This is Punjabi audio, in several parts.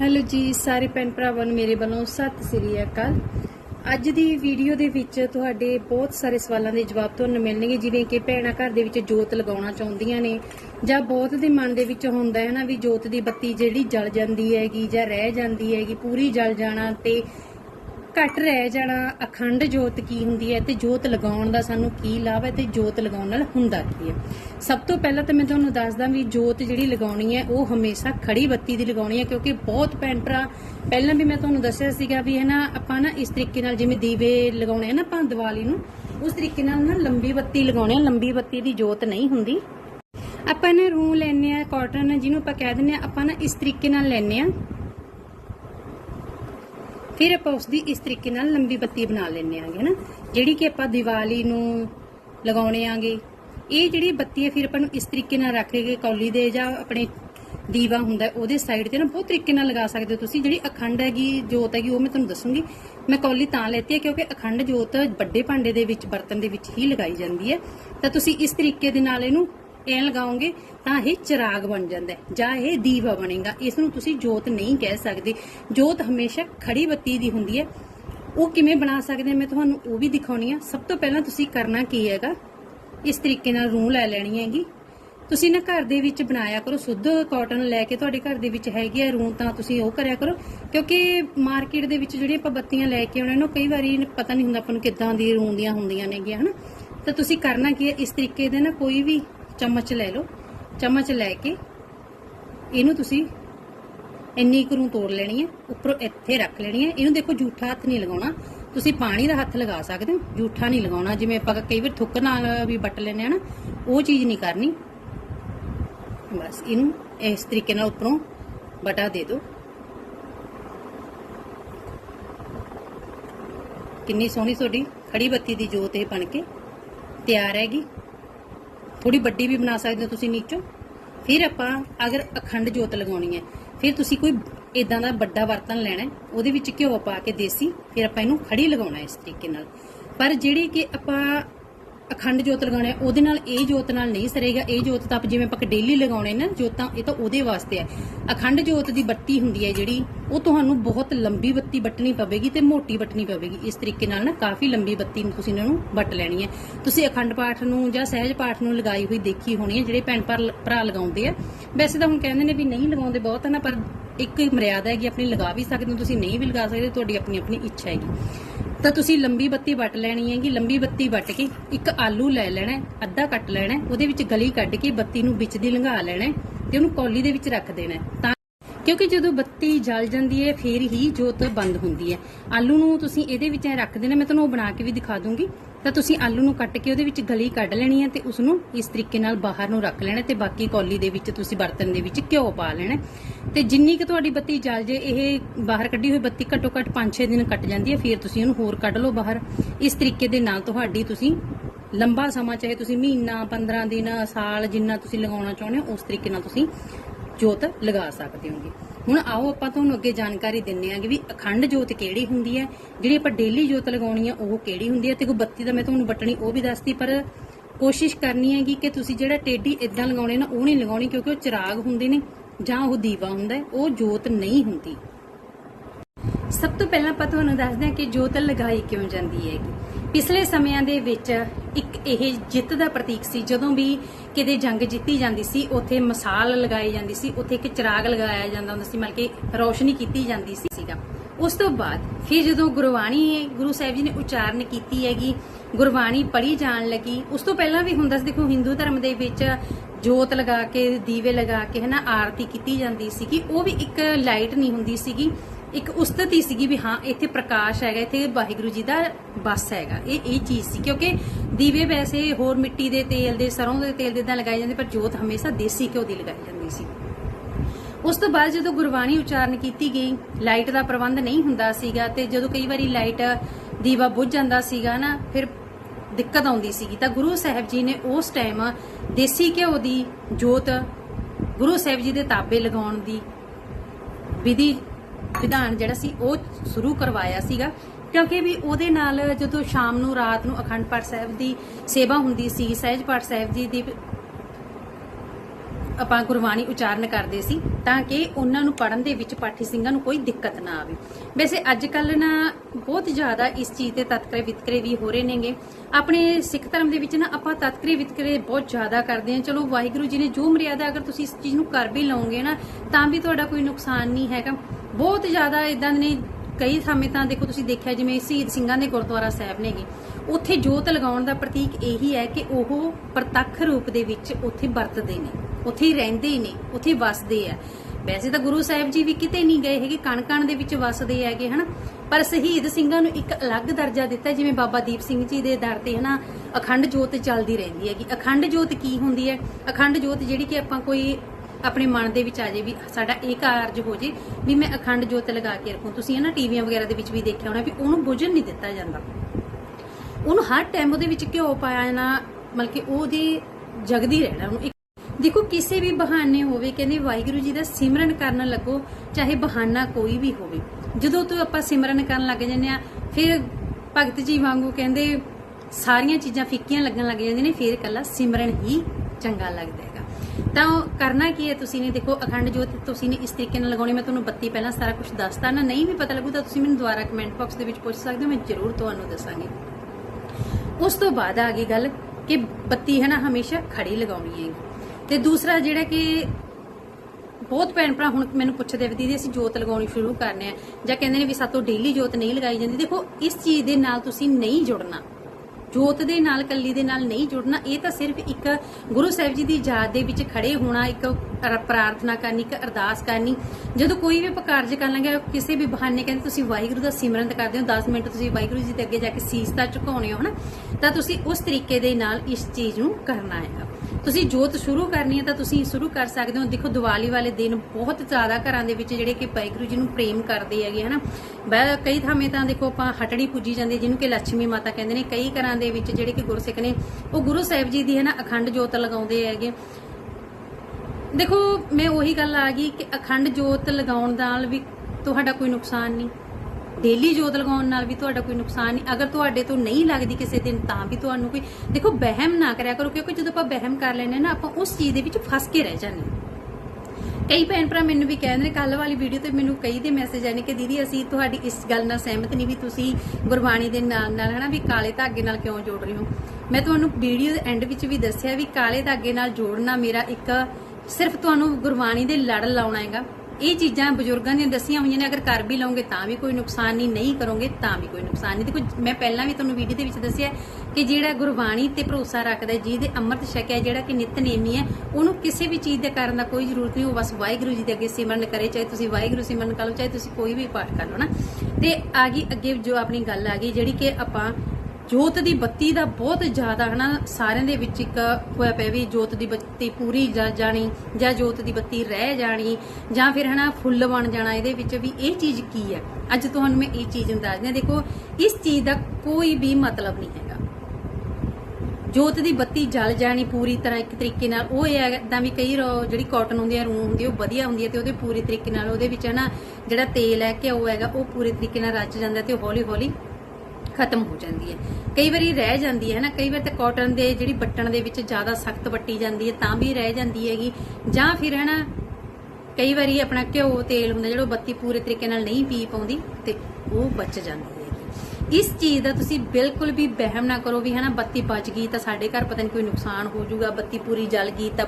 ਹੈਲੋ ਜੀ, ਸਾਰੇ ਭੈਣ ਭਰਾਵਾਂ ਨੂੰ ਮੇਰੇ ਵੱਲੋਂ ਸਤਿ ਸ੍ਰੀ ਅਕਾਲ। ਅੱਜ ਦੀ ਵੀਡੀਓ ਦੇ ਵਿੱਚ ਤੁਹਾਡੇ ਬਹੁਤ ਸਾਰੇ ਸਵਾਲਾਂ ਦੇ ਜਵਾਬ ਤੁਹਾਨੂੰ ਮਿਲਣਗੇ, ਜਿਵੇਂ ਕਿ ਭੈਣਾਂ ਘਰ ਦੇ ਵਿੱਚ ਜੋਤ ਲਗਾਉਣਾ ਚਾਹੁੰਦੀਆਂ ਨੇ, ਜਾਂ ਬਹੁਤ ਦੇ ਮਨ ਦੇ ਵਿੱਚ ਹੁੰਦਾ ਹੈ ਨਾ ਵੀ ਜੋਤ ਦੀ ਬੱਤੀ ਜਿਹੜੀ ਜਲ ਜਾਂਦੀ ਹੈਗੀ ਜਾਂ ਰਹਿ ਜਾਂਦੀ ਹੈਗੀ, ਪੂਰੀ ਜਲ ਜਾਣਾ ਤੇ ਘੱਟ ਰਹਿ ਜਾਣਾ, ਅਖੰਡ ਜੋਤ ਕੀ ਹੁੰਦੀ ਹੈ ਤੇ ਜੋਤ ਲਗਾਉਣ ਦਾ ਸਾਨੂੰ ਕੀ ਲਾਭ ਹੈ ਤੇ ਜੋਤ ਲਗਾਉਣ ਨਾਲ ਹੁੰਦਾ ਕੀ ਹੈ? ਸਭ ਤੋਂ ਪਹਿਲਾਂ ਤਾਂ ਮੈਂ ਤੁਹਾਨੂੰ ਦੱਸਦਾ ਵੀ ਜੋਤ ਜਿਹੜੀ ਲਗਾਉਣੀ ਹੈ, ਉਹ ਹਮੇਸ਼ਾ ਖੜੀ ਬੱਤੀ ਦੀ ਲਗਾਉਣੀ ਹੈ ਕਿਉਂਕਿ ਬਹੁਤ ਭੈਣ ਭਰਾ, ਪਹਿਲਾਂ ਵੀ ਮੈਂ ਤੁਹਾਨੂੰ ਦੱਸਿਆ ਸੀਗਾ ਵੀ ਹੈ ਨਾ, ਆਪਾਂ ਨਾ ਇਸ ਤਰੀਕੇ ਨਾਲ ਜਿਵੇਂ ਦੀਵੇ ਲਗਾਉਣੇ ਆ ਨਾ ਆਪਾਂ ਦੀਵਾਲੀ ਨੂੰ, ਉਸ ਤਰੀਕੇ ਨਾਲ ਨਾ ਲੰਬੀ ਬੱਤੀ ਲਗਾਉਣੀ ਹੈ ਲੰਬੀ ਬੱਤੀ ਦੀ ਜੋਤ ਨਹੀਂ ਹੁੰਦੀ। ਆਪਾਂ ਨੇ ਰੂ ਲੈਣੇ ਆ, ਕਾਟਨ ਜਿਹਨੂੰ ਆਪਾਂ ਕਹਿ ਦਿੰਦੇ ਆ, ਆਪਾਂ ਨਾ ਇਸ ਤਰੀਕੇ ਨਾਲ ਲੈਣੇ ਆ। ਫਿਰ ਆਪਾਂ ਉਸ ਦੀ ਇਸ ਤਰੀਕੇ ਨਾਲ ਲੰਬੀ ਬੱਤੀ ਬਣਾ ਲੈਣੇ ਆਂਗੇ ਨਾ ਜਿਹੜੀ ਕਿ ਆਪਾਂ ਦੀਵਾਲੀ ਨੂੰ ਲਗਾਉਣੇ ਆਂਗੇ। ਇਹ ਜਿਹੜੀ ਬੱਤੀ ਹੈ, ਫਿਰ ਆਪਾਂ ਨੂੰ ਇਸ ਤਰੀਕੇ ਨਾਲ ਰੱਖ ਕੇ ਕੌਲੀ ਦੇ ਜਾਂ ਆਪਣੇ ਦੀਵਾ ਹੁੰਦਾ ਉਹਦੇ ਸਾਈਡ ਤੇ ਨਾ ਬਹੁਤ ਤਰੀਕੇ ਨਾਲ ਲਗਾ ਸਕਦੇ ਹੋ ਤੁਸੀਂ। ਜਿਹੜੀ ਅਖੰਡ ਹੈਗੀ, ਜੋਤ ਹੈਗੀ, ਉਹ ਮੈਂ ਤੁਹਾਨੂੰ ਦੱਸੂਗੀ। ਮੈਂ ਕੌਲੀ ਤਾਂ ਲੈਤੀ ਹੈ, ਕਿਉਂਕਿ ਅਖੰਡ ਜੋਤ ਵੱਡੇ ਭਾਂਡੇ ਦੇ ਵਿੱਚ, ਬਰਤਨ ਦੇ ਵਿੱਚ ਹੀ ਲਗਾਈ ਜਾਂਦੀ ਹੈ। ਤਾਂ ਤੁਸੀਂ ਇਸ ਤਰੀਕੇ ਦੇ ਨਾਲ ਇਹਨੂੰ ਐਂ ਲਗਾਓਗੇ ਤਾਂ ਇਹ ਚਿਰਾਗ ਬਣ ਜਾਂਦਾ ਹੈ, ਜਾਂ ਇਹ ਦੀਵਾ ਬਣੇਗਾ। ਇਸ ਨੂੰ ਤੁਸੀਂ ਜੋਤ ਨਹੀਂ ਕਹਿ ਸਕਦੇ। ਜੋਤ ਹਮੇਸ਼ਾ ਖੜੀ ਬੱਤੀ ਦੀ ਹੁੰਦੀ ਹੈ। ਉਹ ਕਿਵੇਂ ਬਣਾ ਸਕਦੇ ਮੈਂ ਤੁਹਾਨੂੰ ਉਹ ਵੀ ਦਿਖਾਉਣੀ ਆ। ਸਭ ਤੋਂ ਪਹਿਲਾਂ ਤੁਸੀਂ ਕਰਨਾ ਕੀ ਹੈਗਾ? ਇਸ ਤਰੀਕੇ ਨਾਲ ਰੂਹ ਲੈ ਲੈਣੀ ਹੈਗੀ। ਤੁਸੀਂ ਨਾ ਘਰ ਦੇ ਵਿੱਚ ਬਣਾਇਆ ਕਰੋ। ਸੁੱਧ ਕਾਟਨ ਲੈ ਕੇ ਤੁਹਾਡੇ ਘਰ ਦੇ ਵਿੱਚ ਹੈਗੀ ਆ ਰੂਹ ਤਾਂ ਤੁਸੀਂ ਉਹ ਕਰਿਆ ਕਰੋ। ਕਿਉਂਕਿ ਮਾਰਕੀਟ ਦੇ ਵਿੱਚ ਜਿਹੜੀਆਂ ਆਪਾਂ ਬੱਤੀਆਂ ਲੈ ਕੇ ਆਉਣੇ ਨੂੰ ਕਈ ਵਾਰੀ ਪਤਾ ਨਹੀਂ ਹੁੰਦਾ ਆਪਾਂ ਨੂੰ ਕਿੱਦਾਂ ਦੀ ਰੂਹ ਦੀਆਂ ਹੁੰਦੀਆਂ ਨੇਗੀਆਂ, ਹਨਾ? ਤਾਂ ਤੁਸੀਂ ਕਰਨਾ ਕੀ ਹੈ ਇਸ ਤਰੀਕੇ ਦੇ ਨਾ ਕੋਈ ਵੀ ਚਮਚ ਲੈ ਲਓ। ਚਮਚ ਲੈ ਕੇ ਇਹਨੂੰ ਤੁਸੀਂ ਇੰਨੀ ਕੁ ਨੂੰ ਤੋੜ ਲੈਣੀ ਹੈ, ਉੱਪਰੋਂ ਇੱਥੇ ਰੱਖ ਲੈਣੀ ਹੈ। ਇਹਨੂੰ ਦੇਖੋ, ਜੂਠਾ ਹੱਥ ਨਹੀਂ ਲਗਾਉਣਾ। ਤੁਸੀਂ ਪਾਣੀ ਦਾ ਹੱਥ ਲਗਾ ਸਕਦੇ ਹੋ, ਜੂਠਾ ਨਹੀਂ ਲਗਾਉਣਾ। ਜਿਵੇਂ ਆਪਾਂ ਕਈ ਵਾਰ ਥੁੱਕ ਨਾਲ ਵੀ ਵੱਟ ਲੈਂਦੇ ਆ ਨਾ, ਉਹ ਚੀਜ਼ ਨਹੀਂ ਕਰਨੀ। ਬਸ ਇਹਨੂੰ ਇਸ ਤਰੀਕੇ ਨਾਲ ਉੱਪਰੋਂ ਬਟਾ ਦੇ ਦਿਓ। ਕਿੰਨੀ ਸੋਹਣੀ ਤੁਹਾਡੀ ਖੜੀ ਬੱਤੀ ਦੀ ਜੋਤ ਇਹ ਬਣ ਕੇ ਤਿਆਰ ਹੈਗੀ। ਥੋੜੀ ਵੱਡੀ ਵੀ ਬਣਾ ਸਕਦੇ ਹੋ ਤੁਸੀਂ ਨੀਚੋਂ। ਫਿਰ ਆਪਾਂ ਅਗਰ ਅਖੰਡ ਜੋਤ ਲਗਾਉਣੀ ਹੈ, ਫਿਰ ਤੁਸੀਂ ਕੋਈ ਇਦਾਂ ਦਾ ਵੱਡਾ ਬਰਤਨ ਲੈਣਾ ਉਹਦੇ ਵਿੱਚ ਘਿਓ ਪਾ ਕੇ ਦੇਸੀ, ਫਿਰ ਆਪਾਂ ਇਹਨੂੰ ਖੜੀ ਲਗਾਉਣਾ ਇਸ ਤਰੀਕੇ ਨਾਲ। ਪਰ ਜਿਹੜੀ ਕਿ ਆਪਾਂ ਅਖੰਡ ਜੋਤ ਲਗਾਉਣਾ ਉਹਦੇ ਨਾਲ ਇਹ ਜੋਤ ਨਾਲ ਨਹੀਂ ਸਰੇਗਾ। ਇਹ ਜੋਤ ਤਾਂ ਜਿਵੇਂ ਆਪਾਂ ਡੇਲੀ ਲਗਾਉਣੇ ਨਾ ਜੋਤਾਂ, ਇਹ ਤਾਂ ਉਹਦੇ ਵਾਸਤੇ ਹੈ ਅਖੰਡ ਜੋਤ ਦੀ ਬੱਤੀ ਹੁੰਦੀ ਹੈ ਜਿਹੜੀ, ਉਹ ਤੁਹਾਨੂੰ ਬਹੁਤ ਲੰਬੀ ਬੱਤੀ ਵੱਟਣੀ ਪਵੇਗੀ ਤੇ ਮੋਟੀ ਵੱਟਣੀ ਪਵੇਗੀ। ਇਸ ਤਰੀਕੇ ਨਾਲ ਨਾ ਕਾਫੀ ਲੰਬੀ ਬੱਤੀ ਤੁਸੀਂ ਇਹਨਾਂ ਨੂੰ ਵੱਟ ਲੈਣੀ ਹੈ। ਤੁਸੀਂ ਅਖੰਡ ਪਾਠ ਨੂੰ ਜਾਂ ਸਹਿਜ ਪਾਠ ਨੂੰ ਲਗਾਈ ਹੋਈ ਦੇਖੀ ਹੋਣੀ ਹੈ, ਜਿਹੜੇ ਭੈਣ ਭਰਾ ਭਰਾ ਲਗਾਉਂਦੇ ਆ। ਵੈਸੇ ਤਾਂ ਹੁਣ ਕਹਿੰਦੇ ਨੇ ਵੀ ਨਹੀਂ ਲਗਾਉਂਦੇ ਬਹੁਤ ਹੈ ਨਾ, ਪਰ ਇੱਕ ਮਰਿਆਦਾ ਹੈਗੀ, ਆਪਣੀ ਲਗਾ ਵੀ ਸਕਦੇ ਹੋ, ਤੁਸੀਂ ਨਹੀਂ ਵੀ ਲਗਾ ਸਕਦੇ, ਤੁਹਾਡੀ ਆਪਣੀ ਆਪਣੀ ਇੱਛਾ ਹੈਗੀ। ਤਾਂ ਤੁਸੀਂ ਲੰਬੀ ਬੱਤੀ ਵੱਟ ਲੈਣੀ ਹੈਗੀ, ਲੰਬੀ ਬੱਤੀ ਵੱਟ ਕੇ ਇੱਕ ਆਲੂ ਲੈ ਲੈਣਾ ਅੱਧਾ ਕੱਟ ਲੈਣਾ ਉਹਦੇ ਵਿੱਚ ਗਲੀ ਕੱਢ ਕੇ ਬੱਤੀ ਨੂੰ ਵਿੱਚ ਦੀ ਲੰਘਾ ਲੈਣਾ ਤੇ ਉਹਨੂੰ ਕੌਲੀ ਦੇ ਵਿੱਚ ਰੱਖ ਦੇਣਾ ਤਾਂ ਕਿਉਂਕਿ ਜਦੋਂ ਬੱਤੀ ਜਲ ਜਾਂਦੀ ਹੈ, ਫੇਰ ਹੀ ਜੋਤ ਬੰਦ ਹੁੰਦੀ ਹੈ। ਆਲੂ ਨੂੰ ਤੁਸੀਂ ਇਹਦੇ ਵਿੱਚ ਰੱਖ ਦੇਣਾ, ਮੈਂ ਤੁਹਾਨੂੰ ਉਹ ਬਣਾ ਕੇ ਵੀ ਦਿਖਾ ਦੂੰਗੀ। ਤਾਂ ਤੁਸੀਂ ਆਲੂ ਨੂੰ ਕੱਟ ਕੇ ਉਹਦੇ ਵਿੱਚ ਗਲੀ ਕੱਢ ਲੈਣੀ ਹੈ ਤੇ ਉਸ ਨੂੰ ਇਸ ਤਰੀਕੇ ਨਾਲ ਬਾਹਰ ਨੂੰ ਰੱਖ ਲੈਣਾ ਤੇ ਬਾਕੀ ਕੌਲੀ ਦੇ ਵਿੱਚ ਤੁਸੀਂ ਬਰਤਨ ਦੇ ਵਿੱਚ ਘਿਓ ਪਾ ਲੈਣਾ ਤੇ ਜਿੰਨੀ ਕਿ ਤੁਹਾਡੀ ਬੱਤੀ ਜਲ ਜੇ, ਇਹ ਬਾਹਰ ਕੱਢੀ ਹੋਈ ਬੱਤੀ ਘੱਟੋ ਘੱਟ 5-6 ਦਿਨ ਕੱਟ ਜਾਂਦੀ ਹੈ, ਫਿਰ ਤੁਸੀਂ ਉਹਨੂੰ ਹੋਰ ਕੱਢ ਲਓ ਬਾਹਰ। ਇਸ ਤਰੀਕੇ ਦੇ ਨਾਲ ਤੁਹਾਡੀ ਤੁਸੀਂ ਲੰਬਾ ਸਮਾਂ, ਚਾਹੇ ਤੁਸੀਂ ਮਹੀਨਾ 15 ਦਿਨ, ਸਾਲ ਜਿੰਨਾ ਤੁਸੀਂ ਲਗਾਉਣਾ ਚਾਹੁੰਦੇ ਹੋ, ਉਸ ਤਰੀਕੇ ਨਾਲ ਤੁਸੀਂ ਜੋਤ ਲਗਾ ਸਕਦੇ ਹੋਗੇ। ਹੁਣ ਆਓ ਆਪਾਂ ਤੁਹਾਨੂੰ ਅੱਗੇ ਜਾਣਕਾਰੀ ਦਿੰਨੇ ਆਂਗੇ ਵੀ ਅਖੰਡ ਜੋਤ ਕਿਹੜੀ ਹੁੰਦੀ ਹੈ, ਜਿਹੜੀ ਆਪਾਂ ਡੇਲੀ ਜੋਤ ਲਗਾਉਣੀ ਹੈ, ਉਹ ਕਿਹੜੀ ਹੁੰਦੀ ਹੈ ਤੇ ਕੋਈ ਬੱਤੀ ਦਾ ਮੈਂ ਤੁਹਾਨੂੰ ਬਟਣੀ ਉਹ ਵੀ ਦੱਸਦੀ, ਪਰ ਕੋਸ਼ਿਸ਼ ਕਰਨੀ ਹੈਗੀ ਕਿ ਤੁਸੀਂ ਜਿਹੜਾ ਟੇਢੀ ਇਦਾਂ ਲਗਾਉਣੇ ਨਾ, ਉਹ ਨਹੀਂ ਲਗਾਉਣੀ ਕਿਉਂਕਿ ਉਹ ਚਿਰਾਗ ਹੁੰਦੇ ਨੇ ਜਾਂ ਉਹ ਦੀਵਾ ਹੁੰਦਾ ਉਹ ਜੋਤ ਨਹੀਂ ਹੁੰਦੀ। ਸਭ ਤੋਂ ਪਹਿਲਾਂ ਆਪਾਂ ਤੁਹਾਨੂੰ ਦੱਸਦੇ ਹਾਂ ਕਿ ਜੋਤ ਲਗਾਈ ਕਿਉਂ ਜਾਂਦੀ ਹੈਗੀ। ਪਿਛਲੇ ਸਮਿਆਂ ਦੇ ਵਿੱਚ ਇੱਕ ਇਹ ਜਿੱਤ ਦਾ ਪ੍ਰਤੀਕ ਸੀ, ਜਦੋਂ ਵੀ ਕਿਤੇ ਜੰਗ ਜਿੱਤੀ ਜਾਂਦੀ ਸੀ, ਉੱਥੇ ਮਸਾਲ ਲਗਾਈ ਜਾਂਦੀ ਸੀ, ਉੱਥੇ ਇੱਕ ਚਿਰਾਗ ਲਗਾਇਆ ਜਾਂਦਾ ਹੁੰਦਾ ਸੀ ਮਤਲਬ ਕਿ ਰੌਸ਼ਨੀ ਕੀਤੀ ਜਾਂਦੀ ਸੀ ਸੀਗਾ। ਉਸ ਤੋਂ ਬਾਅਦ ਫਿਰ ਜਦੋਂ ਗੁਰਬਾਣੀ, ਗੁਰੂ ਸਾਹਿਬ ਜੀ ਨੇ ਉਚਾਰਨ ਕੀਤੀ ਹੈਗੀ, ਗੁਰਬਾਣੀ ਪੜ੍ਹੀ ਜਾਣ ਲੱਗੀ, ਉਸ ਤੋਂ ਪਹਿਲਾਂ ਵੀ ਹੁੰਦਾ ਸੀ, ਦੇਖੋ ਹਿੰਦੂ ਧਰਮ ਦੇ ਵਿੱਚ ਜੋਤ ਲਗਾ ਕੇ, ਦੀਵੇ ਲਗਾ ਕੇ ਹਨਾ, ਆਰਤੀ ਕੀਤੀ ਜਾਂਦੀ ਸੀਗੀ, ਉਹ ਵੀ ਇੱਕ ਲਾਈਟ ਨਹੀਂ ਹੁੰਦੀ ਸੀਗੀ। ਇੱਕ ਉਸਤਤ ਹੀ ਸੀਗੀ ਵੀ ਹਾਂ, ਇੱਥੇ ਪ੍ਰਕਾਸ਼ ਹੈਗਾ, ਇੱਥੇ ਵਾਹਿਗੁਰੂ ਜੀ ਦਾ ਬਸ ਹੈਗਾ। ਇਹ ਇਹ ਚੀਜ਼ ਸੀ, ਕਿਉਂਕਿ ਦੀਵੇ ਵੈਸੇ ਹੋਰ ਮਿੱਟੀ ਦੇ ਤੇਲ ਦੇ, ਸਰੋਂ ਦੇ ਤੇਲ ਦੇ ਇਦਾਂ ਲਗਾਏ ਜਾਂਦੇ, ਪਰ ਜੋਤ ਹਮੇਸ਼ਾ ਦੇਸੀ ਘਿਓ ਦੀ ਲਗਾਈ ਜਾਂਦੀ ਸੀ। ਉਸ ਤੋਂ ਬਾਅਦ ਜਦੋਂ ਗੁਰਬਾਣੀ ਉਚਾਰਨ ਕੀਤੀ ਗਈ, ਲਾਈਟ ਦਾ ਪ੍ਰਬੰਧ ਨਹੀਂ ਹੁੰਦਾ ਸੀਗਾ ਤੇ ਜਦੋਂ ਕਈ ਵਾਰੀ ਲਾਈਟ ਦੀਵਾ ਬੁੱਝ ਜਾਂਦਾ ਸੀਗਾ ਨਾ, ਫਿਰ ਦਿੱਕਤ ਆਉਂਦੀ ਸੀਗੀ। ਤਾਂ ਗੁਰੂ ਸਾਹਿਬ ਜੀ ਨੇ ਉਸ ਟਾਈਮ ਦੇਸੀ ਘਿਓ ਦੀ ਜੋਤ ਗੁਰੂ ਸਾਹਿਬ ਜੀ ਦੇ ਤਾਬੇ ਲਗਾਉਣ ਦੀ ਵਿਧੀ ਵਿਧਾਨ ਜਿਹੜਾ ਸੀ, ਉਹ ਸ਼ੁਰੂ ਕਰਵਾਇਆ ਸੀਗਾ। ਕਿਉਂਕਿ ਵੀ ਉਹਦੇ ਨਾਲ ਜਦੋਂ ਸ਼ਾਮ ਨੂੰ, ਰਾਤ ਨੂੰ ਅਖੰਡ ਪਾਠ ਸਾਹਿਬ ਦੀ ਸੇਵਾ ਹੁੰਦੀ ਸੀ, ਸਹਿਜ ਪਾਠ ਸਾਹਿਬ ਜੀ ਦੀ ਆਪਾਂ ਗੁਰਬਾਣੀ ਉਚਾਰਨ ਕਰਦੇ ਸੀ, ਤਾਂ ਕਿ ਉਹਨਾਂ ਨੂੰ ਪੜਨ ਦੇ ਵਿੱਚ ਪਾਠੀ ਸਿੰਘਾਂ ਨੂੰ ਕੋਈ ਦਿੱਕਤ ਨਾ ਆਵੇ। ਵੈਸੇ ਅੱਜ ਕੱਲ ਨਾ ਬਹੁਤ ਜ਼ਿਆਦਾ ਇਸ ਚੀਜ਼ ਤੇ ਤਤਕਰੇ ਵਿਤਕਰੇ ਵੀ ਹੋ ਰਹੇ ਨੇਗੇ। ਆਪਣੇ ਸਿੱਖ ਧਰਮ ਦੇ ਵਿੱਚ ਨਾ ਆਪਾਂ ਤਤਕਰੇ ਵਿਤਕਰੇ ਬਹੁਤ ਜ਼ਿਆਦਾ ਕਰਦੇ ਹਾਂ। ਚਲੋ ਵਾਹਿਗੁਰੂ ਜੀ ਨੇ ਜੋ ਮਰਿਆਦਾ ਅਗਰ ਤੁਸੀਂ ਇਸ ਚੀਜ਼ ਨੂੰ ਕਰ ਵੀ ਲਓਗੇ ਨਾ, ਤਾਂ ਵੀ ਤੁਹਾਡਾ ਕੋਈ ਨੁਕਸਾਨ ਨਹੀਂ ਹੈਗਾ। ਬਹੁਤ ਜ਼ਿਆਦਾ ਇਦਾਂ ਦੇ ਨੇ, ਕਈ ਥਾਵੇਂ ਤਾਂ ਦੇਖੋ ਤੁਸੀਂ ਦੇਖਿਆ ਜਿਵੇਂ ਸ਼ਹੀਦ ਸਿੰਘਾਂ ਦੇ ਗੁਰਦੁਆਰਾ ਸਾਹਿਬ ਨੇਗੇ, ਉੱਥੇ ਜੋਤ ਲਗਾਉਣ ਦਾ ਪ੍ਰਤੀਕ ਇਹੀ ਹੈ ਕਿ ਉਹ ਪ੍ਰਤੱਖ ਰੂਪ ਦੇ ਵਿੱਚ ਉੱਥੇ ਵਰਤਦੇ ਨੇ, ਉੱਥੇ ਰਹਿੰਦੇ ਹੀ ਨੇ, ਉੱਥੇ ਵਸਦੇ ਆ। ਵੈਸੇ ਤਾਂ ਗੁਰੂ ਸਾਹਿਬ ਜੀ ਵੀ ਕਿਤੇ ਨਹੀਂ ਗਏ ਹੈਗੇ ਕਣ ਕਣ ਦੇ ਵਿੱਚ ਵਸਦੇ ਹੈਗੇ, ਹਨਾ? ਪਰ ਸ਼ਹੀਦ ਸਿੰਘਾਂ ਨੂੰ ਇੱਕ ਅਲੱਗ ਦਰਜਾ ਦਿੱਤਾ, ਜਿਵੇਂ ਬਾਬਾ ਦੀਪ ਸਿੰਘ ਜੀ ਦੇ ਦਰ ਤੇ, ਹਨਾ? ਅਖੰਡ ਜੋਤ ਚੱਲਦੀ ਰਹਿੰਦੀ ਹੈਗੀ। ਅਖੰਡ ਜੋਤ ਕੀ ਹੁੰਦੀ ਹੈ? ਅਖੰਡ ਜੋਤ ਜਿਹੜੀ ਕਿ ਆਪਾਂ ਕੋਈ ਆਪਣੇ ਮਨ ਦੇ ਵਿੱਚ ਆ ਜੇ ਵੀ ਸਾਡਾ ਇਹ ਕਾਰਜ ਹੋ ਜੇ ਵੀ ਮੈਂ ਅਖੰਡ ਜੋਤ ਲਗਾ ਕੇ ਰੱਖੂੰ। ਤੁਸੀਂ ਇਹ ਟੀਵੀਆਂ ਵਗੈਰਾ ਦੇ ਵਿੱਚ ਵੀ ਦੇਖਿਆ ਹੋਣਾ ਵੀ ਉਹਨੂੰ ਬੁਝਣ ਨਹੀਂ ਦਿੱਤਾ ਜਾਂਦਾ। ਉਹਨੂੰ ਹਰ ਟਾਈਮ ਉਹਦੇ ਵਿੱਚ ਘਿਓ ਪਾਇਆ ਜਾਣਾ, ਮਤਲਬ ਕਿ ਉਹਦੀ ਜਗਦੀ ਰਹਿਣਾ। ਉਹਨੂੰ ਦੇਖੋ, ਕਿਸੇ ਵੀ ਬਹਾਨੇ ਹੋਵੇ, ਕਹਿੰਦੇ ਵਾਹਿਗੁਰੂ ਜੀ ਦਾ ਸਿਮਰਨ ਕਰਨ ਲੱਗੋ, ਚਾਹੇ ਬਹਾਨਾ ਕੋਈ ਵੀ ਹੋਵੇ। ਜਦੋਂ ਤੋਂ ਆਪਾਂ ਸਿਮਰਨ ਕਰਨ ਲੱਗ ਜਾਂਦੇ ਆ, ਫਿਰ ਭਗਤ ਜੀ ਵਾਂਗੂ ਕਹਿੰਦੇ, ਸਾਰੀਆਂ ਚੀਜ਼ਾਂ ਫਿੱਕੀਆਂ ਲੱਗਣ ਲੱਗ ਜਾਂਦੀਆਂ ਨੇ, ਫਿਰ ਇਕੱਲਾ ਸਿਮਰਨ ਹੀ ਚੰਗਾ ਲੱਗਦਾ ਤਾਂ ਕਰਨਾ ਕੀ ਹੈ? ਤੁਸੀਂ ਨੇ ਦੇਖੋ, ਅਖੰਡ ਜੋਤ ਤੁਸੀਂ ਨੇ ਇਸ ਤਰੀਕੇ ਨਾਲ ਲਗਾਉਣੀ, ਮੈਂ ਤੁਹਾਨੂੰ ਬੱਤੀ ਪਹਿਲਾਂ ਸਾਰਾ ਕੁਝ ਦੱਸਤਾ। ਨਾ ਨਹੀਂ ਵੀ ਪਤਾ ਲੱਗੂ ਤਾਂ ਤੁਸੀਂ ਮੈਨੂੰ ਦੁਬਾਰਾ ਕਮੈਂਟ ਬਾਕਸ ਦੇ ਵਿੱਚ ਪੁੱਛ ਸਕਦੇ ਹੋ, ਮੈਂ ਜ਼ਰੂਰ ਤੁਹਾਨੂੰ ਦੱਸਾਂਗੀ। ਉਸ ਤੋਂ ਬਾਅਦ ਆ ਗਈ ਗੱਲ ਕਿ ਬੱਤੀ ਹੈ ਨਾ, ਹਮੇਸ਼ਾ ਖੜੀ ਲਗਾਉਣੀ ਹੈ। ਤੇ ਦੂਸਰਾ ਜਿਹੜਾ ਕਿ ਬਹੁਤ ਭੈਣ ਭਰਾ ਹੁਣ ਮੈਨੂੰ ਪੁੱਛਦੇ ਵੀ, ਦੀਦੀ, ਅਸੀਂ ਜੋਤ ਲਗਾਉਣੀ ਸ਼ੁਰੂ ਕਰਨੇ ਆ। ਜਾਂ ਕਹਿੰਦੇ ਨੇ ਵੀ, ਸਾਤੋਂ ਡੇਲੀ ਜੋਤ ਨਹੀਂ ਲਗਾਈ ਜਾਂਦੀ। ਦੇਖੋ, ਇਸ ਚੀਜ਼ ਦੇ ਨਾਲ ਤੁਸੀਂ ਨਹੀਂ ਜੁੜਨਾ। ਜੋਤ ਦੇ ਨਾਲ, ਕੱਲੀ ਦੇ ਨਾਲ ਨਹੀਂ ਜੁੜਨਾ, ਇਹ ਤਾਂ ਸਿਰਫ ਇੱਕ ਗੁਰੂ ਸਾਹਿਬ ਜੀ ਦੀ ਯਾਦ ਦੇ ਵਿੱਚ ਖੜੇ ਹੋਣਾ, ਇੱਕ ਪ੍ਰਾਰਥਨਾ ਕਰਨੀ, ਇੱਕ ਅਰਦਾਸ ਕਰਨੀ। ਜਦੋਂ ਕੋਈ ਵੀ ਕਾਰਜ ਕਰਨ ਲੱਗੇ, ਕਿਸੇ ਵੀ ਬਹਾਨੇ ਕਹਿੰਦੇ ਤੁਸੀਂ ਵਾਹਿਗੁਰੂ ਦਾ ਸਿਮਰਨ ਕਰਦੇ ਹੋ 10 ਮਿੰਟ ਤੁਸੀਂ ਵਾਹਿਗੁਰੂ ਜੀ ਦੇ ਅੱਗੇ ਜਾ ਕੇ ਸੀਸ ਤਾਂ ਝੁਕਾਉਣੇ ਹੋ ਹਨਾ ਤਾਂ ਤੁਸੀਂ ਉਸ ਤਰੀਕੇ ਦੇ ਨਾਲ ਇਸ ਚੀਜ਼ ਨੂੰ ਕਰਨਾ ਹੈਗਾ ਤੁਸੀਂ ਜੋਤ ਸ਼ੁਰੂ ਕਰਨੀ ਹੈ ਤਾਂ ਤੁਸੀਂ ਸ਼ੁਰੂ ਕਰ ਸਕਦੇ ਹੋ। ਦੇਖੋ, ਦੀਵਾਲੀ ਵਾਲੇ ਦਿਨ ਬਹੁਤ ਜ਼ਿਆਦਾ ਘਰਾਂ ਦੇ ਵਿੱਚ ਜਿਹੜੇ ਕਿ ਵਾਹਿਗੁਰੂ ਜੀ ਨੂੰ ਪ੍ਰੇਮ ਕਰਦੇ ਹੈਗੇ, ਹਨਾ? ਬੈ- ਕਈ ਥਾਵੇਂ ਤਾਂ ਦੇਖੋ, ਆਪਾਂ ਹਟੜੀ ਪੂਜੀ ਜਾਂਦੀ ਜਿਹਨੂੰ ਕਿ ਲక్ష్ਮੀ ਮਾਤਾ ਕਹਿੰਦੇ ਨੇ। ਕਈ ਘਰਾਂ ਦੇ ਵਿੱਚ ਜਿਹੜੇ ਕਿ ਗੁਰਸਿੱਖ ਨੇ, ਉਹ ਗੁਰੂ ਸਾਹਿਬ ਜੀ ਦੀ ਹੈ ਨਾ ਅਖੰਡ ਜੋਤ ਲਗਾਉਂਦੇ ਹੈਗੇ। ਦੇਖੋ, ਮੈਂ ਉਹੀ ਗੱਲ ਆ ਗਈ ਕਿ ਅਖੰਡ ਜੋਤ ਲਗਾਉਣ ਨਾਲ ਵੀ ਤੁਹਾਡਾ ਕੋਈ ਨੁਕਸਾਨ ਨਹੀਂ। ਡੇਲੀ ਜੋਤ ਲਗਾਉਣ ਨਾਲ ਵੀ ਤੁਹਾਡਾ ਕੋਈ ਨੁਕਸਾਨ ਨਹੀਂ, ਅਗਰ ਤੁਹਾਡੇ ਤੋਂ ਨਹੀਂ ਲੱਗਦੀ ਕਿਸੇ ਦਿਨ ਤਾਂ ਵੀ ਤੁਹਾਨੂੰ ਕੋਈ, ਦੇਖੋ ਵਹਿਮ ਨਾ ਕਰਿਆ ਕਰੋ, ਕਿਉਂਕਿ ਜਦੋਂ ਆਪਾਂ ਵਹਿਮ ਕਰ ਲੈਂਦੇ ਨਾ, ਆਪਾਂ ਉਸ ਚੀਜ਼ ਦੇ ਵਿੱਚ ਫਸ ਕੇ ਰਹਿ ਜਾਂਦੇ ਕਈ ਭੈਣ ਭਰਾ ਮੈਨੂੰ ਵੀ ਕਹਿੰਦੇ ਨੇ ਕੱਲ ਵਾਲੀ ਵੀਡੀਓ ਤੇ ਮੈਨੂੰ ਕਈ ਦੇ ਮੈਸੇਜ ਆਏ ਨੇ ਕਿ ਦੀਦੀ ਅਸੀਂ ਤੁਹਾਡੀ ਇਸ ਗੱਲ ਨਾਲ ਸਹਿਮਤ ਨਹੀਂ ਵੀ ਤੁਸੀਂ ਗੁਰਬਾਣੀ ਦੇ ਨਾਲ ਨਾਲ ਹਨਾ, ਵੀ ਕਾਲੇ ਧਾਗੇ ਨਾਲ ਕਿਉਂ ਜੋੜ ਰਹੇ ਹੋ। ਮੈਂ ਤੁਹਾਨੂੰ ਵੀਡੀਓ ਦੇ ਐਂਡ ਵਿੱਚ ਵੀ ਦੱਸਿਆ ਵੀ ਕਾਲੇ ਧਾਗੇ ਨਾਲ ਜੋੜਨਾ ਮੇਰਾ ਇੱਕ ਸਿਰਫ ਤੁਹਾਨੂੰ ਗੁਰਬਾਣੀ ਦੇ ਲੜ ਲਾਉਣਾ ਹੈਗਾ। ਇਹ ਚੀਜ਼ਾਂ ਬਜ਼ੁਰਗਾਂ ਦੀਆਂ ਦੱਸੀਆਂ ਹੋਈਆਂ ਨੇ ਅਗਰ ਕਰ ਵੀ ਲਓਗੇ ਤਾਂ ਵੀ ਕੋਈ ਨੁਕਸਾਨ ਨਹੀਂ ਨਹੀਂ ਕਰੋਗੇ ਤਾਂ ਵੀ ਕੋਈ ਨੁਕਸਾਨ ਨਹੀਂ। ਦੇਖੋ ਮੈਂ ਪਹਿਲਾਂ ਵੀ ਤੁਹਾਨੂੰ ਵੀਡੀਓ ਦੇ ਵਿੱਚ ਦੱਸਿਆ ਕਿ ਜਿਹੜਾ ਗੁਰਬਾਣੀ ਤੇ ਭਰੋਸਾ ਰੱਖਦਾ ਹੈ, ਜਿਹਦੇ ਅੰਮ੍ਰਿਤ ਛਕਿਆ ਜਿਹੜਾ ਕਿ ਨਿਤਨੇਮੀ ਹੈ ਉਹਨੂੰ ਕਿਸੇ ਵੀ ਚੀਜ਼ ਦੇ ਕਰਨ ਦਾ ਕੋਈ ਜ਼ਰੂਰਤ ਨਹੀਂ ਉਹ ਬਸ ਵਾਹਿਗੁਰੂ ਜੀ ਦੇ ਅੱਗੇ ਸਿਮਰਨ ਕਰੇ ਚਾਹੇ ਤੁਸੀਂ ਵਾਹਿਗੁਰੂ ਸਿਮਰਨ ਕਰ ਲਓ ਚਾਹੇ ਤੁਸੀਂ ਕੋਈ ਵੀ ਪਾਠ ਕਰ ਲਓ ਨਾ। ਤੇ ਆ ਗਈ ਅੱਗੇ ਜੋ ਆਪਣੀ ਗੱਲ ਆ ਗਈ ਜਿਹੜੀ ਕਿ ਆਪਾਂ ਜੋਤ ਦੀ ਬੱਤੀ ਦਾ ਬਹੁਤ ਜ਼ਿਆਦਾ ਹਨਾ, ਸਾਰਿਆਂ ਦੇ ਵਿੱਚ ਇੱਕ ਹੋਇਆ ਪਿਆ ਵੀ ਜੋਤ ਦੀ ਬੱਤੀ ਪੂਰੀ ਜਾ ਜਾਣੀ, ਜਾਂ ਜੋਤ ਦੀ ਬੱਤੀ ਰਹਿ ਜਾਣੀ, ਜਾਂ ਫਿਰ ਹਨਾ ਫੁੱਲ ਬਣ ਜਾਣਾ ਇਹਦੇ ਵਿੱਚ ਵੀ ਇਹ ਚੀਜ਼ ਕੀ ਹੈ? ਅੱਜ ਤੁਹਾਨੂੰ ਮੈਂ ਇਹ ਚੀਜ਼ ਦੱਸਦੀ ਹਾਂ ਦੇਖੋ, ਇਸ ਚੀਜ਼ ਦਾ ਕੋਈ ਵੀ ਮਤਲਬ ਨਹੀਂ ਹੈਗਾ। ਜੋਤ ਦੀ ਬੱਤੀ ਜਲ ਜਾਣੀ ਪੂਰੀ ਤਰ੍ਹਾਂ ਇੱਕ ਤਰੀਕੇ ਨਾਲ, ਉਹ ਇਹ ਹੈ ਵੀ ਕਈ ਜਿਹੜੀ ਕਾਟਨ ਹੁੰਦੀ ਹੈ ਰੂੰ ਹੁੰਦੀ ਹੈ, ਉਹ ਵਧੀਆ ਹੁੰਦੀ ਹੈ ਤੇ ਉਹਦੇ ਪੂਰੀ ਤਰੀਕੇ ਨਾਲ ਉਹਦੇ ਵਿੱਚ ਹੈ ਨਾ ਜਿਹੜਾ ਤੇਲ ਹੈ ਘਿਓ ਹੈਗਾ, ਉਹ ਪੂਰੇ ਤਰੀਕੇ ਨਾਲ ਰਚ ਜਾਂਦਾ ਤੇ ਹੌਲੀ ਹੌਲੀ ਖਤਮ ਹੋ ਜਾਂਦੀ ਹੈ। ਕਈ ਵਾਰੀ ਰਹਿ ਜਾਂਦੀ ਹੈ ਨਾ, ਕਈ ਵਾਰ ਤਾਂ ਕਾਟਨ ਦੇ ਜਿਹੜੀ ਬੱਟਣ ਦੇ ਵਿੱਚ ਜ਼ਿਆਦਾ ਸਖਤ ਬੱਟੀ ਜਾਂਦੀ ਹੈ, ਤਾਂ ਵੀ ਰਹਿ ਜਾਂਦੀ ਹੈਗੀ। ਜਾਂ ਫਿਰ ਹੈ ਨਾ, ਕਈ ਵਾਰੀ ਆਪਣਾ ਘਿਓ, ਤੇਲ ਹੁੰਦਾ ਜਿਹੜਾ ਬੱਤੀ ਪੂਰੇ ਤਰੀਕੇ ਨਾਲ ਨਹੀਂ ਪੀ ਪਾਉਂਦੀ ਤੇ ਉਹ ਬਚ ਜਾਂਦੀ ਹੈਗੀ। ਇਸ ਚੀਜ਼ ਦਾ ਤੁਸੀਂ ਬਿਲਕੁਲ ਵੀ ਵਹਿਮ ਨਾ ਕਰੋ ਵੀ ਹਨਾ ਬੱਤੀ ਬਚ ਗਈ ਤਾਂ ਸਾਡੇ ਘਰ ਪਤਾ ਨਹੀਂ ਕੋਈ ਨੁਕਸਾਨ ਹੋ ਜਾਊਗਾ, ਬੱਤੀ ਪੂਰੀ ਜਲ ਗਈ ਤਾਂ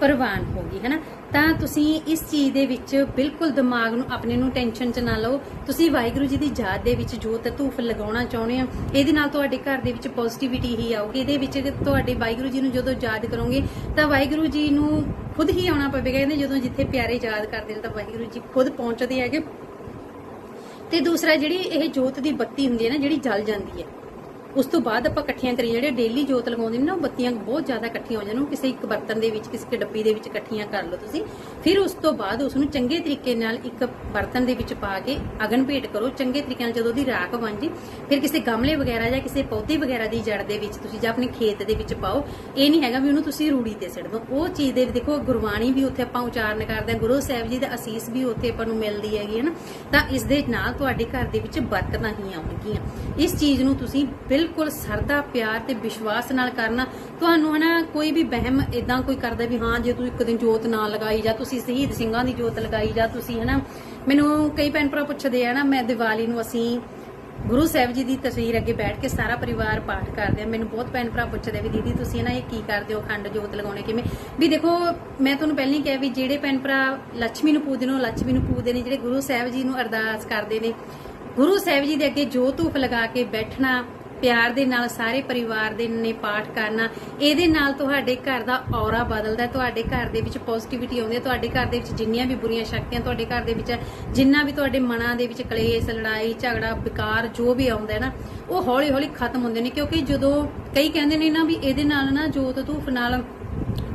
ਪ੍ਰਵਾਨ ਹੋ ਗਈ, ਹੈਨਾ? ਤਾਂ ਤੁਸੀਂ ਇਸ ਚੀਜ਼ ਦੇ ਵਿੱਚ ਬਿਲਕੁਲ ਦਿਮਾਗ ਨੂੰ, ਆਪਣੇ ਨੂੰ ਟੈਨਸ਼ਨ 'ਚ ਨਾ ਲਓ। ਤੁਸੀਂ ਵਾਹਿਗੁਰੂ ਜੀ ਦੀ ਯਾਦ ਦੇ ਵਿੱਚ ਜੋਤ ਧੂਫ ਲਗਾਉਣਾ ਚਾਹੁੰਦੇ ਹੋ, ਇਹਦੇ ਨਾਲ ਤੁਹਾਡੇ ਘਰ ਦੇ ਵਿੱਚ ਪੋਜ਼ਿਟਿਵਿਟੀ ਹੀ ਆਊਗੀ। ਇਹਦੇ ਵਿੱਚ ਤੁਹਾਡੇ ਵਾਹਿਗੁਰੂ ਜੀ ਨੂੰ ਜਦੋਂ ਯਾਦ ਕਰੋਗੇ, ਤਾਂ ਵਾਹਿਗੁਰੂ ਜੀ ਨੂੰ ਖੁਦ ਹੀ ਆਉਣਾ ਪਵੇਗਾ। ਕਹਿੰਦੇ ਜਦੋਂ ਜਿੱਥੇ ਪਿਆਰੇ ਯਾਦ ਕਰਦੇ ਨੇ, ਤਾਂ ਵਾਹਿਗੁਰੂ ਜੀ ਖੁਦ ਪਹੁੰਚਦੇ ਹੈਗੇ। ਤੇ ਦੂਸਰਾ ਜਿਹੜੀ ਇਹ ਜੋਤ ਦੀ ਬੱਤੀ ਹੁੰਦੀ ਹੈ ਨਾ, ਜਿਹੜੀ ਜਲ ਜਾਂਦੀ ਹੈ ਉਸ ਤੋਂ ਬਾਅਦ ਆਪਾਂ ਇਕੱਠੀਆਂ ਕਰੀ ਜਿਹੜੇ ਡੇਲੀ ਜੋਤ ਲਗਾਉਂਦੇ ਨੇ ਨਾ, ਉਹ ਬੱਤੀਆਂ ਬਹੁਤ ਜ਼ਿਆਦਾ ਇਕੱਠੀਆਂ ਹੋ ਜਾਣ, ਉਹ ਕਿਸੇ ਇੱਕ ਬਰਤਨ ਦੇ ਵਿੱਚ, ਕਿਸੇ ਡੱਬੀ ਦੇ ਵਿੱਚ ਇਕੱਠੀਆਂ ਕਰ ਲਓ ਤੁਸੀਂ। ਫਿਰ ਉਸ ਤੋਂ ਬਾਅਦ ਉਸ ਨੂੰ ਚੰਗੇ ਤਰੀਕੇ ਨਾਲ ਇੱਕ ਬਰਤਨ ਦੇ ਵਿੱਚ ਪਾ ਕੇ ਅਗਨ ਭੇਟ ਕਰੋ। ਚੰਗੇ ਤਰੀਕੇ ਨਾਲ ਜਦੋਂ ਦੀ ਰਾਖ ਬਣ ਜੇ, ਫਿਰ ਕਿਸੇ ਗਮਲੇ ਵਗੈਰਾ ਜਾਂ ਕਿਸੇ ਪੌਦੇ ਵਗੈਰਾ ਦੀ ਜੜ ਦੇ ਵਿੱਚ ਤੁਸੀਂ ਜਾਂ ਆਪਣੇ ਖੇਤ ਦੇ ਵਿੱਚ ਪਾਓ। ਇਹ ਨਹੀਂ ਹੈਗਾ ਵੀ ਉਹਨੂੰ ਤੁਸੀਂ ਰੂੜੀ ਤੇ ਸਿੱਟ ਦਿਓ। ਉਹ ਚੀਜ਼ ਦੇ ਦੇਖੋ, ਗੁਰਬਾਣੀ ਵੀ ਉੱਥੇ ਆਪਾਂ ਉਚਾਰਨ ਕਰਦੇ ਹਾਂ, ਗੁਰੂ ਸਾਹਿਬ ਜੀ ਦਾ ਅਸੀਸ ਵੀ ਉੱਥੇ ਆਪਾਂ ਨੂੰ ਮਿਲਦੀ ਹੈਗੀ ਹੈ ਨਾ। ਤਾਂ ਇਸ ਦੇ ਨਾਲ ਤੁਹਾਡੇ ਘਰ ਦੇ ਵਿੱਚ ਬਰਕਤਾਂ ਹੀ ਆਉਣਗੀਆਂ। ਇਸ ਚੀਜ਼ ਨੂੰ ਤੁਸੀਂ ਬਿਲਕੁਲ ਸਰਦਾ, ਪਿਆਰ ਤੇ ਵਿਸ਼ਵਾਸ ਨਾਲ ਕਰਨਾ। ਤੁਹਾਨੂੰ ਹਨਾ, ਕੋਈ ਵੀ ਬਹਿਮ ਇਦਾਂ ਕੋਈ ਕਰਦਾ ਵੀ ਹਾਂ, ਜੇ ਤੂੰ ਇੱਕ ਦਿਨ ਜੋਤ ਨਾ ਲਗਾਈ ਜਾਂ, ਤੁਸੀਂ ਸ਼ਹੀਦ ਸਿੰਘਾਂ ਦੀ ਜੋਤ ਲਗਾਈ ਜਾਂ, ਤੁਸੀਂ ਹਨਾ। ਮੈਨੂੰ ਕਈ ਭੈਣ ਭਰਾ ਪੁੱਛਦੇ ਆ ਨਾ, ਮੈਂ ਦੀਵਾਲੀ ਨੂੰ ਅਸੀਂ ਗੁਰੂ ਸਾਹਿਬ ਜੀ ਦੀ ਤਸਵੀਰ ਅੱਗੇ ਬੈਠ ਕੇ ਸਾਰਾ ਪਰਿਵਾਰ ਪਾਠ ਕਰਦੇ ਆ। ਮੈਨੂੰ ਬਹੁਤ ਭੈਣ ਭਰਾ ਪੁੱਛਦੇ ਵੀ ਦੀਦੀ, ਤੁਸੀਂ ਨਾ ਇਹ ਕੀ ਕਰਦੇ ਹੋ? ਖੰਡ ਜੋਤ ਲਗਾਉਣੇ ਕਿਵੇਂ? ਵੀ ਦੇਖੋ, ਮੈਂ ਤੁਹਾਨੂੰ ਪਹਿਲਾਂ ਹੀ ਕਿਹਾ ਵੀ ਜਿਹੜੇ ਭੈਣ ਭਰਾ ਲక్ష్ਮੀ ਨੂੰ ਪੂਜਦੇ ਨੇ, ਉਹ ਲక్ష్ਮੀ ਨੂੰ ਪੂਜਦੇ ਨੇ। ਜਿਹੜੇ ਗੁਰੂ ਸਾਹਿਬ ਜੀ ਨੂੰ ਅਰਦਾਸ ਕਰਦੇ ਨੇ, ਗੁਰੂ ਸਾਹਿਬ ਜੀ ਦੇ ਅੱਗੇ ਜੋਤ ਧੂਪ ਲਗਾ ਕੇ ਬੈਠਣਾ ਪਿਆਰ ਦੇ ਨਾਲ, ਸਾਰੇ ਪਰਿਵਾਰ ਦੇ ਨੇ ਪਾਠ ਕਰਨਾ, ਇਹਦੇ ਨਾਲ ਤੁਹਾਡੇ ਘਰ ਦਾ ਔਰਾ ਬਦਲਦਾ ਤੁਹਾਡੇ ਘਰ ਦੇ ਵਿੱਚ ਪੋਜ਼ਿਟਿਵਿਟੀ ਆਉਂਦੀ ਹੈ, ਤੁਹਾਡੇ ਘਰ ਦੇ ਵਿੱਚ ਜਿੰਨੀਆਂ ਵੀ ਬੁਰੀਆਂ ਸ਼ਕਤੀਆਂ ਤੁਹਾਡੇ ਘਰ ਦੇ ਵਿੱਚ ਜਿੰਨਾ ਵੀ ਤੁਹਾਡੇ ਮਨਾਂ ਦੇ ਵਿੱਚ ਕਲੇਸ਼, ਲੜਾਈ, ਝਗੜਾ, ਵਿਕਾਰ ਜੋ ਵੀ ਆਉਂਦਾ ਹੈ ਨਾ, ਉਹ ਹੌਲੀ ਹੌਲੀ ਖਤਮ ਹੁੰਦੇ ਨੇ, ਕਿਉਂਕਿ ਜਦੋਂ ਕਈ ਕਹਿੰਦੇ ਨੇ ਨਾ ਵੀ ਇਹਦੇ ਨਾਲ ਨਾ ਜੋਤ ਧੂਫ਼ ਨਾਲ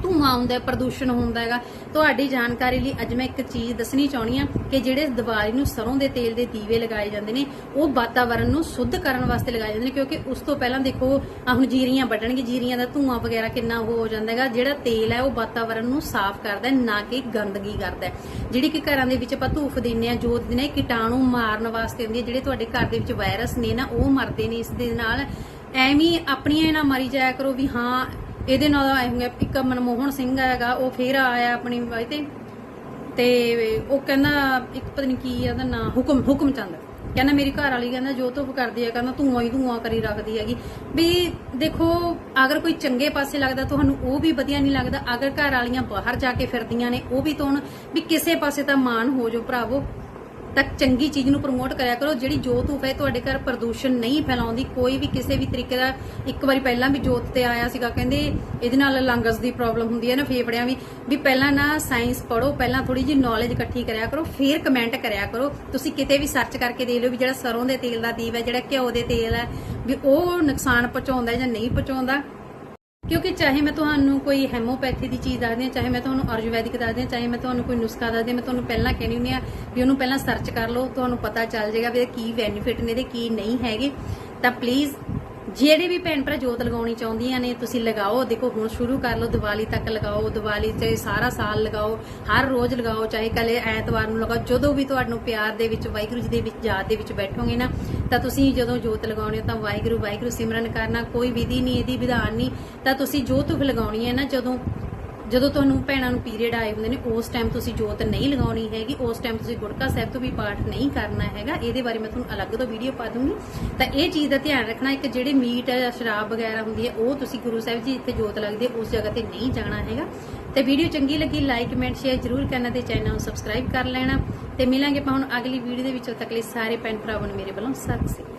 ਧੂਆਂ ਹੁੰਦਾ ਪ੍ਰਦੂਸ਼ਣ ਹੁੰਦਾ ਹੈਗਾ। ਤੁਹਾਡੀ ਜਾਣਕਾਰੀ ਲਈ ਅੱਜ ਮੈਂ ਇੱਕ ਚੀਜ਼ ਦੱਸਣੀ ਚਾਹਣੀ ਆ ਕਿ ਜਿਹੜੇ ਦੀਵਾਲੀ ਨੂੰ ਸਰੋਂ ਦੇ ਤੇਲ ਦੇ ਦੀਵੇ ਲਗਾਏ ਜਾਂਦੇ ਨੇ, ਉਹ ਵਾਤਾਵਰਣ ਨੂੰ ਸ਼ੁੱਧ ਕਰਨ ਵਾਸਤੇ ਲਗਾਏ ਜਾਂਦੇ ਨੇ, ਕਿਉਂਕਿ ਉਸ ਤੋਂ ਪਹਿਲਾਂ ਦੇਖੋ ਹੁਣ ਜੀਰੀਆਂ ਵੱਢਣਗੇ, ਜੀਰੀਆਂ ਦਾ ਧੂਆਂ ਵਗੈਰਾ ਕਿੰਨਾ ਹੋ ਜਾਂਦਾ ਹੈਗਾ। ਜਿਹੜਾ ਤੇਲ ਹੈ, ਉਹ ਵਾਤਾਵਰਣ ਨੂੰ ਸਾਫ਼ ਕਰਦਾ ਹੈ, ਨਾ ਕਿ ਗੰਦਗੀ ਕਰਦਾ ਹੈ। ਜਿਹੜੀ ਕਿ ਘਰਾਂ ਦੇ ਵਿੱਚ ਆਪਾਂ ਧੂਫ ਦਿੰਨੇ ਆ ਜੋਤ ਦਿੰਨੇ ਕੀਟਾਣੂ ਮਾਰਨ ਵਾਸਤੇ ਹੁੰਦੀ ਹੈ। ਜਿਹੜੇ ਤੁਹਾਡੇ ਘਰ ਦੇ ਵਿੱਚ ਵਾਇਰਸ ਨੇ ਨਾ, ਉਹ ਮਰਦੇ ਨੇ ਇਸ ਦੇ ਨਾਲ। ਐਵੇਂ ਹੀ ਆਪਣੀਆਂ ਨਾ ਮਰੀ ਜਾਇਆ ਕਰੋ ਵੀ ਹਾਂ ਇਹਦੇ ਨਾਲ ਆਏ ਹੋਗੇ ਇੱਕ ਮਨਮੋਹਨ ਸਿੰਘ ਹੈਗਾ, ਉਹ ਫੇਰ ਆਇਆ ਆਪਣੀ ਵਾਈ ਤੇ। ਤੇ ਉਹ ਕਹਿੰਦਾ, ਇੱਕ ਪਤਾ ਨਹੀਂ ਕੀ ਆ, ਉਹਦਾ ਨਾਂ ਹੁਕਮ ਹੁਕਮ ਚੰਦ। ਕਹਿੰਦਾ, ਮੇਰੀ ਘਰ ਵਾਲੀ ਕਹਿੰਦਾ, ਜੋ ਤੂੰ ਕਰਦੀ ਹੈ ਕਹਿੰਦਾ ਧੂਆਂ ਹੀ ਧੂਆਂ ਕਰੀ ਰੱਖਦੀ ਹੈਗੀ। ਵੀ ਦੇਖੋ, ਅਗਰ ਕੋਈ ਚੰਗੇ ਪਾਸੇ ਲੱਗਦਾ, ਤੁਹਾਨੂੰ ਉਹ ਵੀ ਵਧੀਆ ਨਹੀਂ ਲੱਗਦਾ। ਅਗਰ ਘਰ ਵਾਲੀਆਂ ਬਾਹਰ ਜਾ ਕੇ ਫਿਰਦੀਆਂ ਨੇ, ਉਹ ਵੀ ਤੁਹਾਨੂੰ ਵੀ ਕਿਸੇ ਪਾਸੇ ਤਾਂ ਮਾਨ ਹੋ ਜੋ ਭਰਾਵੋ। ਤਾਂ ਚੰਗੀ ਚੀਜ਼ ਨੂੰ ਪ੍ਰਮੋਟ ਕਰਿਆ ਕਰੋ। ਜਿਹੜੀ ਜੋਤ ਧੂਪ ਹੈ ਤੁਹਾਡੇ ਘਰ ਪ੍ਰਦੂਸ਼ਣ ਨਹੀਂ ਫੈਲਾਉਂਦੀ, ਕੋਈ ਵੀ ਕਿਸੇ ਵੀ ਤਰੀਕੇ ਦਾ, ਇੱਕ ਵਾਰੀ ਪਹਿਲਾਂ ਵੀ ਜੋਤ ਤੇ ਆਇਆ ਸੀਗਾ, ਕਹਿੰਦੇ ਇਹਦੇ ਨਾਲ ਲੰਗਸ ਦੀ ਪ੍ਰੋਬਲਮ ਹੁੰਦੀ ਹੈ ਨਾ, ਫੇਫੜਿਆਂ ਵੀ। ਵੀ ਪਹਿਲਾਂ ਨਾ ਸਾਇੰਸ ਪੜੋ ਪਹਿਲਾਂ ਥੋੜੀ ਜਿਹੀ ਨੌਲੇਜ ਇਕੱਠੀ ਕਰਿਆ ਕਰੋ, ਫਿਰ ਕਮੈਂਟ ਕਰਿਆ ਕਰੋ। ਤੁਸੀਂ ਕਿਤੇ ਵੀ ਸਰਚ ਕਰਕੇ ਦੇਖ ਲਿਓ ਵੀ ਜਿਹੜਾ ਸਰੋਂ ਦੇ ਤੇਲ ਦਾ ਦੀਵਾ ਜਿਹੜਾ ਘਿਓ ਦੇ ਤੇਲ ਹੈ, ਵੀ ਉਹ ਨੁਕਸਾਨ ਪਹੁੰਚਾਉਂਦਾ ਜਾਂ ਨਹੀਂ ਪਹੁੰਚਾਉਂਦਾ। ਕਿਉਂਕਿ ਚਾਹੇ ਮੈਂ ਤੁਹਾਨੂੰ ਕੋਈ ਹੈਮੋਪੈਥੀ ਦੀ ਚੀਜ਼ ਦੱਸਦੀ ਹਾਂ, ਚਾਹੇ ਮੈਂ ਤੁਹਾਨੂੰ ਆਯੁਰਵੈਦਿਕ ਦੱਸਦੀ ਹਾਂ, ਚਾਹੇ ਮੈਂ ਤੁਹਾਨੂੰ ਕੋਈ ਨੁਸਖਾ ਦੱਸਦੀ ਹਾਂ, ਮੈਂ ਤੁਹਾਨੂੰ ਪਹਿਲਾਂ ਕਹਿਣੀ ਹੁੰਦੀ ਆ ਵੀ ਉਹਨੂੰ ਪਹਿਲਾਂ ਸਰਚ ਕਰ ਲਓ, ਤੁਹਾਨੂੰ ਪਤਾ ਚੱਲ ਜਾਏਗਾ ਵੀ ਇਹਦੇ ਕੀ ਬੈਨੀਫਿਟ ਨੇ, ਇਹਦੇ ਕੀ ਨਹੀਂ ਹੈਗੇ। ਤਾਂ ਪਲੀਜ਼ ਜਿਹੜੇ ਵੀ ਭੈਣ ਭਰਾ ਜੋਤ ਲਗਾਉਣੀ ਚਾਹੁੰਦੀਆਂ ਨੇ, ਤੁਸੀਂ ਲਗਾਓ। ਦੇਖੋ, ਹੁਣ ਸ਼ੁਰੂ ਕਰ ਲਓ, ਦੀਵਾਲੀ ਤੱਕ ਲਗਾਓ, ਦੀਵਾਲੀ ਤੇ ਸਾਰਾ ਸਾਲ ਲਗਾਓ, ਹਰ ਰੋਜ਼ ਲਗਾਓ, ਚਾਹੇ ਕੱਲੇ ਐਤਵਾਰ ਨੂੰ ਲਗਾਓ, ਜਦੋਂ ਵੀ ਤੁਹਾਨੂੰ ਪਿਆਰ ਦੇ ਵਿੱਚ, ਵਾਹਿਗੁਰੂ ਜੀ ਦੇ ਵਿੱਚ, ਯਾਦ ਦੇ ਵਿੱਚ ਬੈਠੋਗੇ ਨਾ, ਤਾਂ ਤੁਸੀਂ ਜਦੋਂ ਜੋਤ ਲਗਾਉਣੀ ਹੋ ਤਾਂ ਵਾਹਿਗੁਰੂ ਵਾਹਿਗੁਰੂ ਸਿਮਰਨ ਕਰਨਾ, ਕੋਈ ਵਿਧੀ ਨਹੀਂ, ਇਹਦੀ ਵਿਧਾਨ ਨਹੀਂ। ਤਾਂ ਤੁਸੀਂ ਜੋਤ ਲਗਾਉਣੀ ਹੈ ਨਾ, ਜਦੋਂ ਜਦੋਂ ਤੁਹਾਨੂੰ ਭੈਣਾਂ ਨੂੰ ਪੀਰੀਅਡ ਆਏ ਹੁੰਦੇ ਨੇ, ਉਸ ਟਾਈਮ ਤੁਸੀਂ ਜੋਤ ਨਹੀਂ ਲਗਾਉਣੀ ਹੈਗੀ, ਉਸ ਟਾਈਮ ਤੁਸੀਂ ਗੁਰਕਾ ਸਾਹਿਬ ਤੋਂ ਵੀ ਪਾਠ ਨਹੀਂ ਕਰਨਾ ਹੈਗਾ, ਇਹਦੇ ਬਾਰੇ ਮੈਂ ਤੁਹਾਨੂੰ ਅਲੱਗ ਤੋਂ ਵੀਡੀਓ ਪਾ ਦੂੰਗੀ। ਤਾਂ ਇਹ ਚੀਜ਼ ਦਾ ਧਿਆਨ ਰੱਖਣਾ, ਇੱਕ ਜਿਹੜੇ ਮੀਟ ਸ਼ਰਾਬ ਵਗੈਰਾ ਹੁੰਦੀ ਹੈ, ਉਹ ਤੁਸੀਂ ਗੁਰੂ ਸਾਹਿਬ ਜੀ ਜਿੱਥੇ ਜੋਤ ਲੱਗਦੀ ਹੈ ਉਸ ਜਗ੍ਹਾ ਤੇ ਨਹੀਂ ਜਾਣਾ ਹੈਗਾ। ਤੇ ਵੀਡੀਓ ਚੰਗੀ ਲੱਗੀ ਲਾਈਕ ਕਮੈਂਟ ਸ਼ੇਅਰ ਜ਼ਰੂਰ ਕਰਨਾ ਤੇ ਚੈਨਲ ਨੂੰ ਸਬਸਕ੍ਰਾਈਬ ਕਰ ਲੈਣਾ। ਤੇ ਮਿਲਾਂਗੇ ਆਪਾਂ ਹੁਣ ਅਗਲੀ ਵੀਡੀਓ ਦੇ ਵਿੱਚ ਤੱਕ ਲਈ ਸਾਰੇ ਭੈਣ ਭਰਾਵਾਂ ਨੂੰ ਮੇਰੇ ਵੱਲੋਂ ਸਤਿ ਸ੍ਰੀ ਅਕਾਲ।